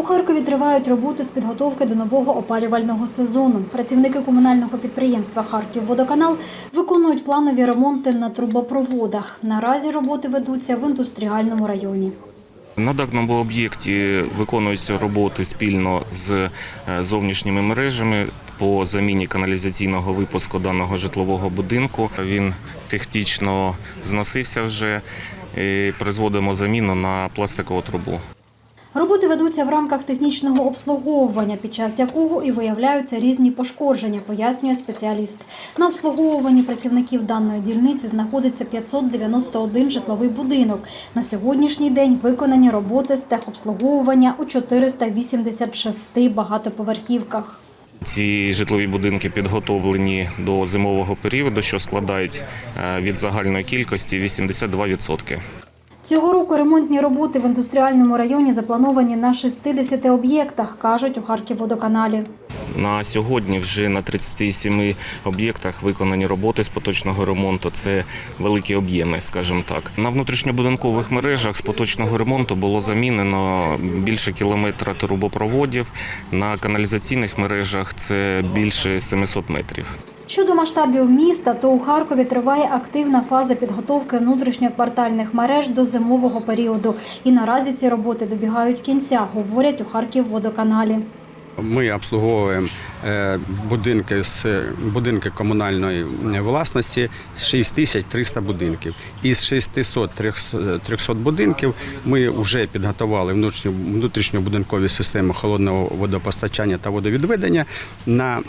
У Харкові тривають роботи з підготовки до нового опалювального сезону. Працівники комунального підприємства Харківводоканал виконують планові ремонти на трубопроводах. Наразі роботи ведуться в індустріальному районі. На даному об'єкті виконуються роботи спільно з е, зовнішніми мережами по заміні каналізаційного випуску даного житлового будинку. Він технічно зносився вже. І призводимо заміну на пластикову трубу. Роботи ведуться в рамках технічного обслуговування, під час якого і виявляються різні пошкодження, пояснює спеціаліст. На обслуговуванні працівників даної дільниці знаходиться 591 житловий будинок. На сьогоднішній день виконані роботи з техобслуговування у 486 багатоповерхівках. Ці житлові будинки підготовлені до зимового періоду, що складають е, від загальної кількості 82%. Цього року ремонтні роботи в індустріальному районі заплановані на 60 об'єктах, кажуть у Харківводоканалі. На сьогодні вже на 37 об'єктах виконані роботи з поточного ремонту. Це великі об'єми, скажімо так. На внутрішньобудинкових мережах з поточного ремонту було замінено більше кілометра трубопроводів. На каналізаційних мережах це більше 700 метрів. Щодо масштабів міста, то у Харкові триває активна фаза підготовки внутрішньоквартальних мереж до зимового періоду. І наразі ці роботи добігають кінця, говорять у Харківводоканалі. Ми обслуговуємо е, будинки з будинки комунальної власності 6300 будинків. Із 600 300 будинків ми вже підготували внутрішньобудинкові системи холодного водопостачання та водовідведення на е,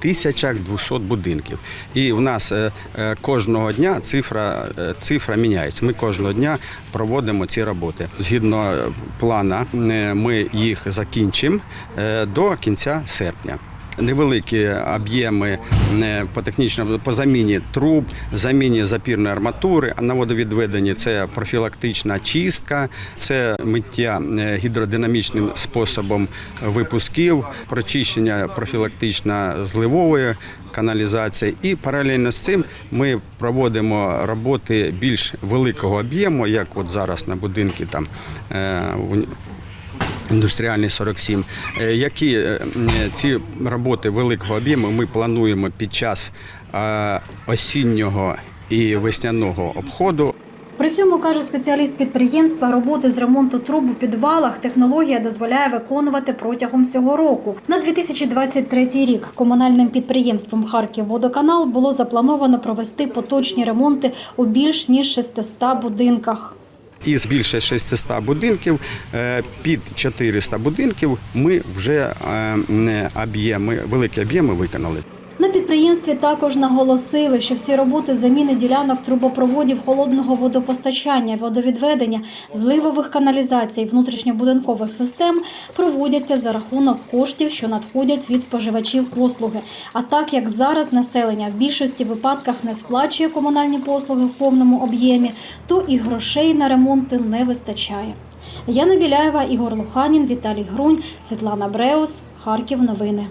5200 будинків. І в нас е, е, кожного дня цифра, е, цифра міняється. Ми кожного дня проводимо ці роботи. Згідно е, плана, е, ми їх закінчимо е, до кінця серпня. Невеликі об'єми е, по технічному по заміні труб, заміні запірної арматури, а на водовідведенні це профілактична чистка, це миття е, гідродинамічним способом випусків, прочищення профілактична зливової каналізації. І паралельно з цим ми проводимо роботи більш великого об'єму, як от зараз на будинку там е, Індустріальний 47. Е, Які е, ці роботи великого об'єму ми плануємо під час е, осіннього і весняного обходу. При цьому, каже спеціаліст підприємства, роботи з ремонту труб у підвалах технологія дозволяє виконувати протягом всього року. На 2023 рік комунальним підприємством Харківводоканал було заплановано провести поточні ремонти у більш ніж 600 будинках. Із більше 600 будинків е, під 400 будинків ми вже е, об'єми, великі об'єми виконали. На також наголосили, що всі роботи заміни ділянок трубопроводів холодного водопостачання, водовідведення, зливових каналізацій, внутрішньобудинкових систем проводяться за рахунок коштів, що надходять від споживачів послуги. А так як зараз населення в більшості випадках не сплачує комунальні послуги в повному об'ємі, то і грошей на ремонти не вистачає. Яна Біляєва, Ігор Луханін, Віталій Грунь, Світлана Бреус, Харків. Новини.